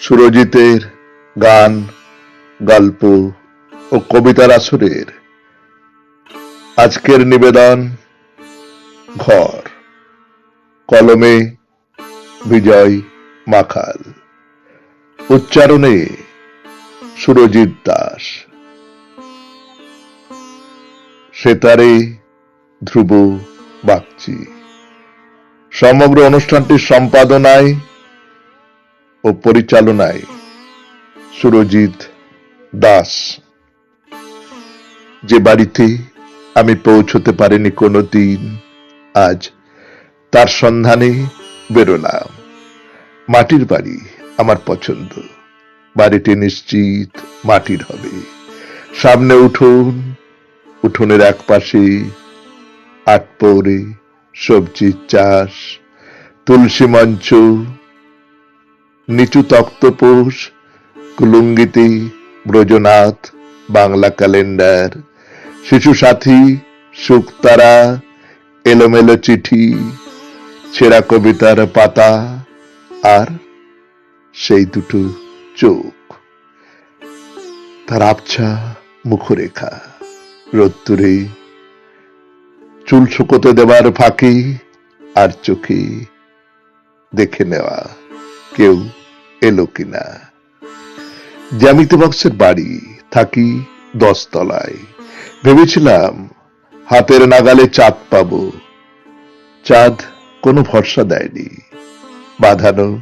সুরজিতের গান, গল্প ও কবিতার আসরের আজকের নিবেদন ঘর। কলমে বিজয় মাখাল। উচ্চারণে সুরজিৎ দাস। সেতারে ধ্রুব বাগচি। সমগ্র অনুষ্ঠানটির সম্পাদনায় ও পরিচালনায় সুরজিৎ দাস। যে বাড়িতে আমি পৌঁছতে পারিনি কোনো দিন আজ তার সন্ধানে বেরোলাম। মাটির বাড়ি আমার পছন্দ। বাড়িটি নিশ্চিত মাটির হবে। সামনে উঠোন, উঠোনের এক পাশে আট পৌরে সবজির চাষ, তুলসী মঞ্চ নিচু তক্তপোষ কুলুঙ্গিতে, ব্রজনাথ, বাংলা ক্যালেন্ডার, শিশু সাথী, শুকতারা, এলোমেলো চিঠি ছেঁড়া কবিতার পাতা আর সেই দুটো চোখ। তার আবছা মুখরেখা, রোদ্দুরে চুল শুকোতে দেওয়ার ফাঁকি আর চোখে দেখে নেওয়া কেউ এলো কিনা? জ্যামিতি বক্সের বাড়ি, থাকি দশতলায়। ভেবেছিলাম, হাতের নাগালে চাঁদ পাবো। চাঁদ কোনো ভরসা দেয়নি। বাঁধানো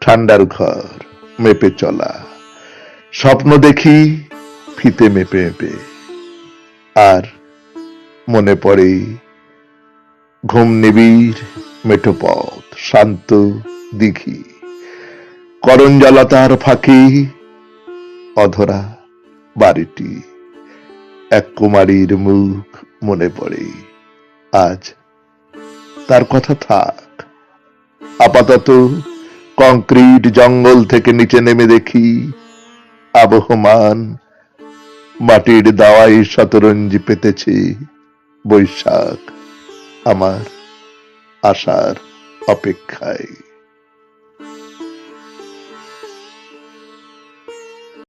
ঠান্ডার ঘর মেপে চলা। স্বপ্ন দেখি ফিতে মেপে মেপে। আর মনে পড়ে ঘুম নিবিড় মেঠো পথ, শান্ত দিঘি। করঞ্জলতার ফাঁকি। অধরা বাড়িটি এক কুমারীর মুখ মনে পড়ে। আজ তার কথা থাক। আপাতত কংক্রিট জঙ্গল থেকে নিচে নেমে দেখি আবহমান মাটির দাওয়াই শতরঞ্জি পেতেছে বৈশাখ আমার আশার অপেক্ষায়।